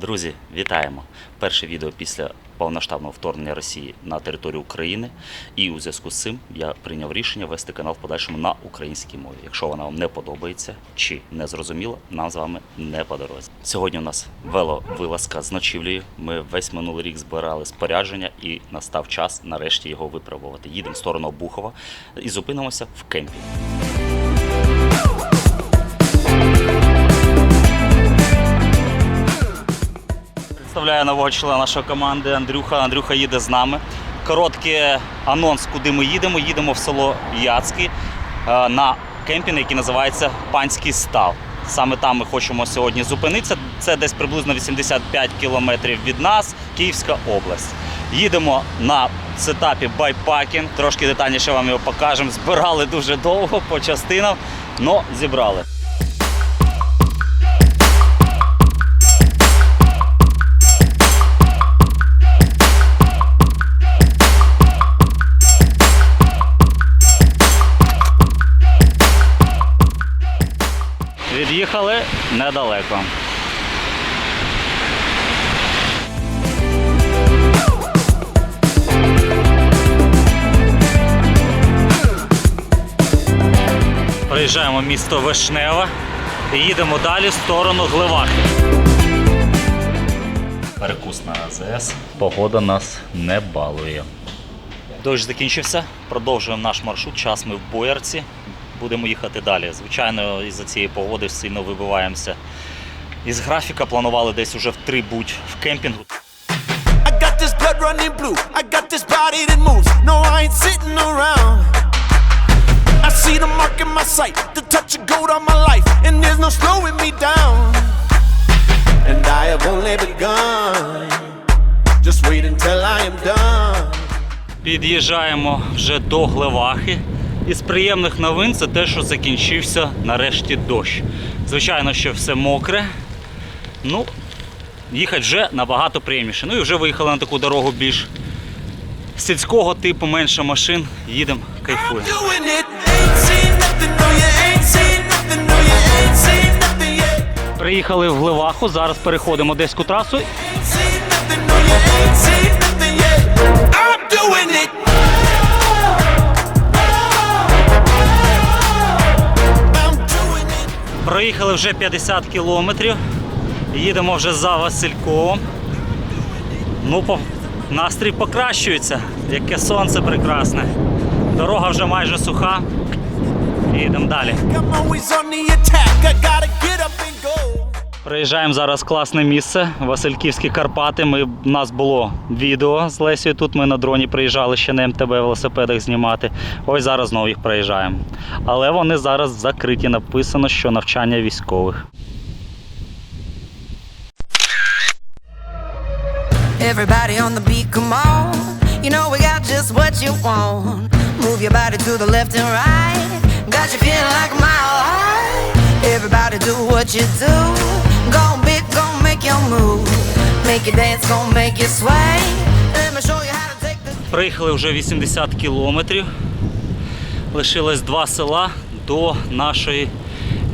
Друзі, вітаємо! Перше відео після повноштабного вторгнення Росії на територію України. І у зв'язку з цим я прийняв рішення вести канал в подальшому на українській мові. Якщо вона вам не подобається чи не зрозуміла, нам з вами не по дорозі. Сьогодні у нас веловилазка з ночівлею. Ми весь минулий рік збирали спорядження і настав час нарешті його випробувати. Їдемо в сторону Обухова і зупинимося в кемпі. Представляю нового члена нашої команди Андрюха. Андрюха їде з нами. Короткий анонс, куди ми їдемо. Їдемо в село Яцьке е, на кемпінг, який називається Панський став. Саме там ми хочемо сьогодні зупинитися. Це десь приблизно 85 кілометрів від нас, Київська область. Їдемо на сетапі байпакінг. Трошки детальніше вам його покажемо. Збирали дуже довго по частинам, але зібрали. Від'їхали недалеко. Приїжджаємо в місто Вишневе і їдемо далі в сторону Гливахи. Перекус на АЗС. Погода нас не балує. Дощ закінчився. Продовжуємо наш маршрут. Час ми в Боярці. Будемо їхати далі. Звичайно, із-за цієї погоди сильно вибиваємося. Із графіка планували десь уже в три будь в кемпінгу. I got this blood running blue. I got this body that moves. No, I ain't sitting around. I see the mark in my sight, the touch of gold on my life, and there's no slowing me down. And I have only begun. Just wait until I am done. Під'їжджаємо вже до Глевахи. Із приємних новин це те, що закінчився нарешті дощ. Звичайно, що все мокре. Ну, їхати вже набагато приємніше. Ну і вже виїхали на таку дорогу більш сільського типу, менше машин. Їдемо, кайфуємо. Приїхали в Гливаху, зараз переходимо Одеську трасу. I'm doing it. Проїхали вже 50 кілометрів. Їдемо вже за Васильковом. Ну, по... настрій покращується. Яке сонце прекрасне. Дорога вже майже суха. Їдемо далі. Приїжджаємо зараз в класне місце, Васильківські Карпати. Ми, у нас було відео з Лесією. Тут ми на дроні приїжджали ще на МТБ велосипедах знімати. Ось зараз знову їх приїжджаємо. Але вони зараз закриті. Написано, що навчання військових. Everybody on the beat, come on. You know we got just what you want. Move your body to the left and right. Got you feeling like a mile high. Everybody do what you do. Приїхали вже 80 кілометрів. Лишилось два села до нашої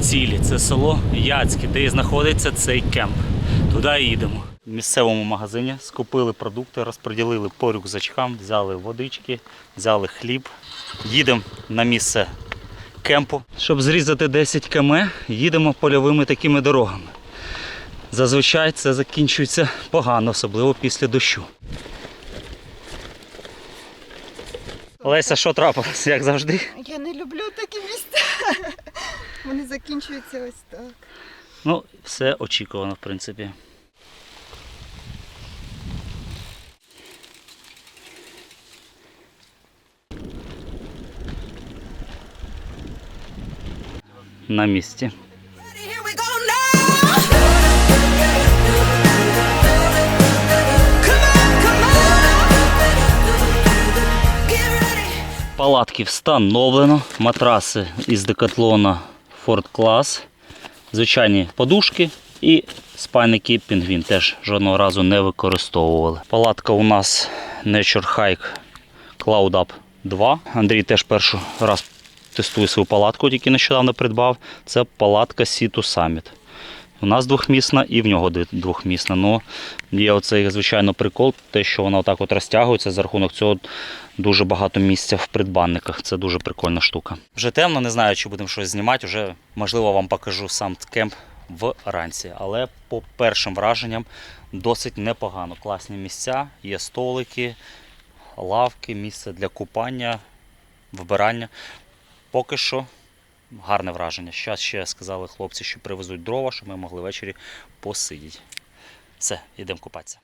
цілі. Це село Яцьке, де і знаходиться цей кемп. Туди їдемо. В місцевому магазині скупили продукти, розподілили по рюкзачкам, взяли водички, взяли хліб. Їдемо на місце кемпу. Щоб зрізати 10 км, їдемо польовими такими дорогами. Зазвичай це закінчується погано, особливо після дощу. Леся, що трапилось, як завжди? Я не люблю такі місця. Вони закінчуються ось так. Ну, все очікувано, в принципі. На місці. Палатки встановлено, матраси із декатлона Ford Class, звичайні подушки і спальники пінгвін теж жодного разу не використовували. Палатка у нас Nature Hike Cloud Up 2. Андрій теж перший раз тестує свою палатку, тільки нещодавно придбав. Це палатка Situ Summit. У нас двохмісна і в нього двохмісна. Ну, є оцей, звичайно, прикол, те, що вона отак от розтягується, за рахунок цього дуже багато місця в придбанниках. Це дуже прикольна штука. Вже темно, не знаю, чи будемо щось знімати. Вже можливо вам покажу сам кемп вранці. Але по першим враженням досить непогано. Класні місця, є столики, лавки, місце для купання, вбирання. Поки що гарне враження. Зараз ще сказали хлопці, що привезуть дрова, щоб ми могли ввечері посидіти. Все, йдемо купатися.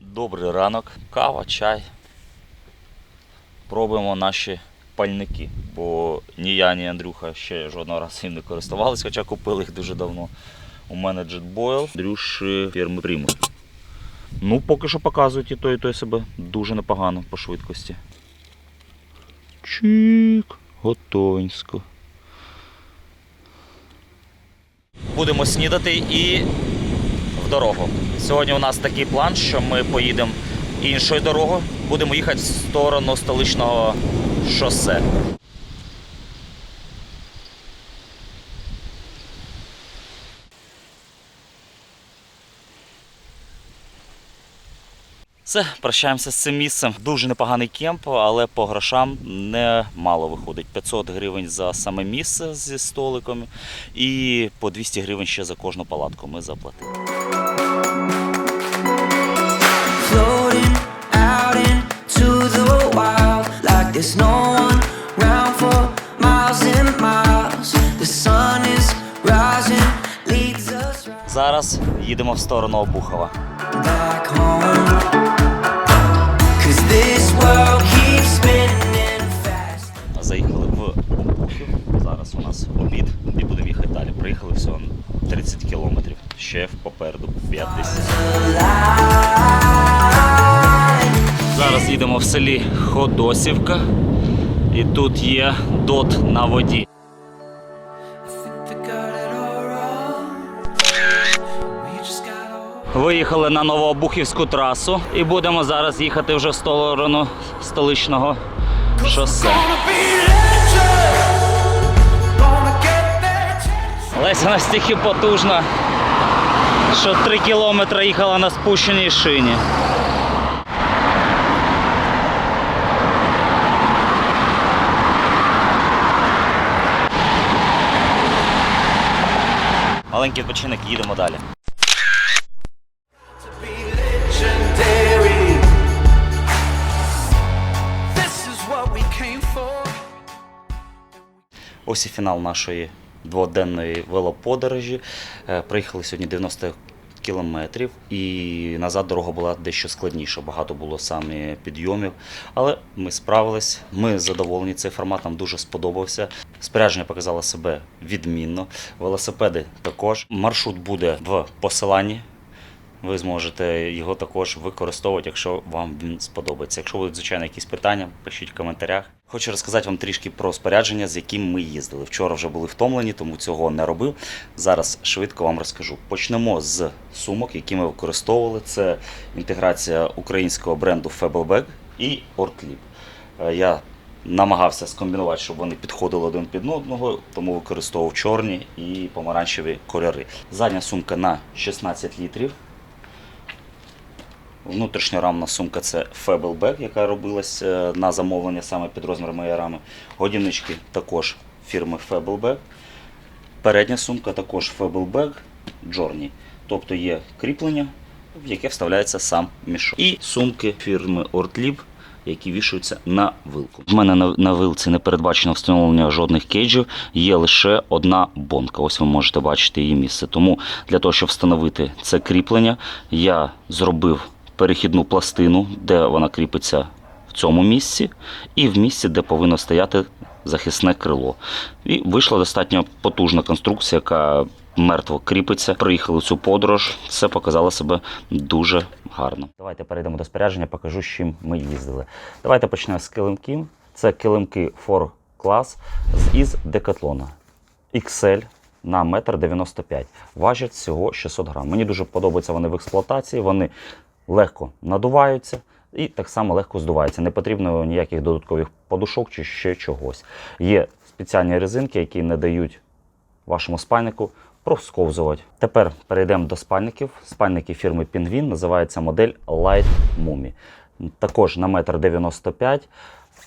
Добрий ранок, кава, чай. Пробуємо наші пальники, бо ні я, ні Андрюха ще жодного разу їм не користувалися, хоча купили їх дуже давно. У мене джетбойл, Андрюші фірми Primus. Ну, поки що показують і той, і той себе дуже непогано по швидкості. Чик, готовенько. Будемо снідати і в дорогу. Сьогодні у нас такий план, що ми поїдемо іншою дорогою. Будемо їхати в сторону столичного шосе. Все, прощаємося з цим місцем. Дуже непоганий кемп, але по грошам не мало виходить. 500 гривень за саме місце зі столиком і по 200 гривень ще за кожну палатку ми заплатили. Floating out into the wild Зараз у нас обід і будемо їхати далі. Приїхали всього 30 кілометрів. Ще попереду 50. Зараз їдемо в селі Ходосівка. І тут є дот на воді. Виїхали на Новообухівську трасу і будемо зараз їхати вже в сторону столичного шосе. Леся настільки потужна, що 3 кілометри їхала на спущеній шині. Маленький відпочинок, їдемо далі. Ось і фінал нашої дводенної велоподорожі. Е, Приїхали сьогодні 90 кілометрів, і назад дорога була дещо складніша. Багато було саме підйомів, але ми справились. Ми задоволені цей формат, нам дуже сподобався. Спорядження показало себе відмінно. Велосипеди також. Маршрут буде в посиланні. Ви зможете його також використовувати, якщо вам він сподобається. Якщо будуть, звичайно, якісь питання, пишіть в коментарях. Хочу розказати вам трішки про спорядження, з яким ми їздили. Вчора вже були втомлені, тому цього не робив. Зараз швидко вам розкажу. Почнемо з сумок, які ми використовували. Це інтеграція українського бренду Fableback і Ortlieb. Е, Я намагався скомбінувати, щоб вони підходили один під одного, тому використовував чорні і помаранчеві кольори. Задня сумка на 16 літрів. Внутрішньорамна сумка це Fableback, яка робилась е, на замовлення саме під розмір моєї рами. Годівнички також фірми Fableback. Передня сумка також Fableback Journey. Тобто є кріплення, в яке вставляється сам мішок. І сумки фірми Ortlieb, які вішаються на вилку. В мене на, на вилці не передбачено встановлення жодних кейджів, є лише одна бонка. Ось ви можете бачити її місце. Тому для того, щоб встановити це кріплення, я зробив перехідну пластину, де вона кріпиться в цьому місці, і в місці, де повинно стояти захисне крило. І вийшла достатньо потужна конструкція, яка мертво кріпиться. Приїхали цю подорож, все показало себе дуже гарно. Давайте перейдемо до спорядження, покажу, з чим ми їздили. Давайте почнемо з килимків. Це килимки 4 Class з- із Decathlon. XL на 1,95 м. Важать всього 600 грам. Мені дуже подобаються вони в експлуатації, вони легко надуваються і так само легко здуваються. Не потрібно ніяких додаткових подушок чи ще чогось. Є спеціальні резинки, які не дають вашому спальнику просковзувати. Тепер перейдемо до спальників. Спальники фірми Penguin називається модель Light Mummy. Також на 1,95 м.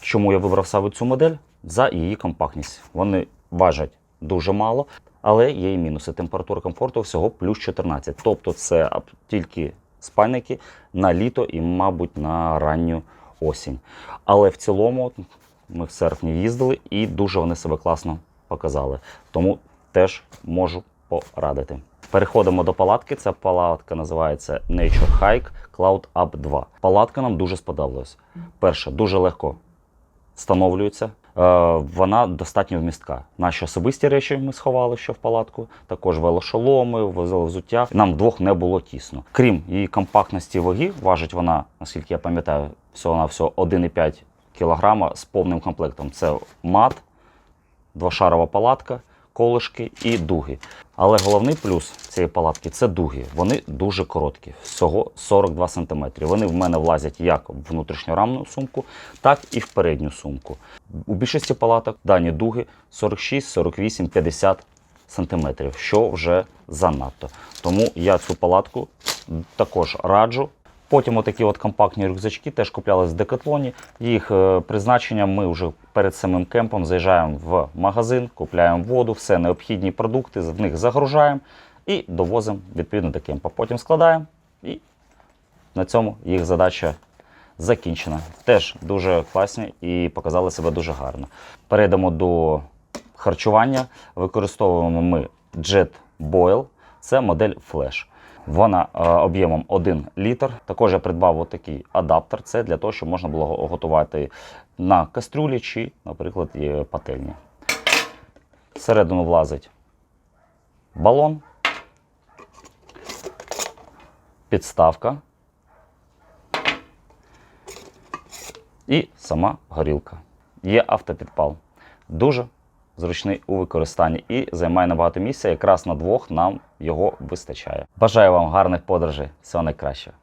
Чому я вибрав саме цю модель? За її компактність. Вони важать дуже мало, але є і мінуси. Температура комфорту всього плюс 14. Тобто це тільки спальники на літо і, мабуть, на ранню осінь. Але в цілому ми в серпні їздили і дуже вони себе класно показали. Тому теж можу порадити. Переходимо до палатки. Ця палатка називається Nature Hike Cloud Up 2. Палатка нам дуже сподобалась. Перше, дуже легко встановлюється. Е, Вона достатньо вмістка. Наші особисті речі ми сховали ще в палатку, також велошоломи, возили взуття. Нам вдвох не було тісно. Крім її компактності ваги, важить вона, наскільки я пам'ятаю, всього на всього 1,5 кг з повним комплектом. Це мат, двошарова палатка, колишки і дуги. Але головний плюс цієї палатки це дуги. Вони дуже короткі, всього 42 см. Вони в мене влазять як в внутрішню рамну сумку, так і в передню сумку. У більшості палаток дані дуги 46, 48, 50 см, що вже занадто. Тому я цю палатку також раджу. Потім отакі от компактні рюкзачки теж купляли в декатлоні. Їх е, призначення ми вже перед самим кемпом заїжджаємо в магазин, купляємо воду, все необхідні продукти, в них загружаємо і довозимо відповідно до кемпа. Потім складаємо і на цьому їх задача закінчена. Теж дуже класні і показали себе дуже гарно. Перейдемо до харчування. Використовуємо ми Jet Boil. Це модель Flash. Вона е, об'ємом 1 літр. Також я придбав отакий адаптер. Це для того, щоб можна було готувати на кастрюлі чи, наприклад, пательні. Всередину влазить балон, підставка і сама горілка. Є автопідпал. Дуже зручний у використанні і займає набагато місця. Якраз на двох нам його вистачає. Бажаю вам гарних подорожей. Всього найкращого.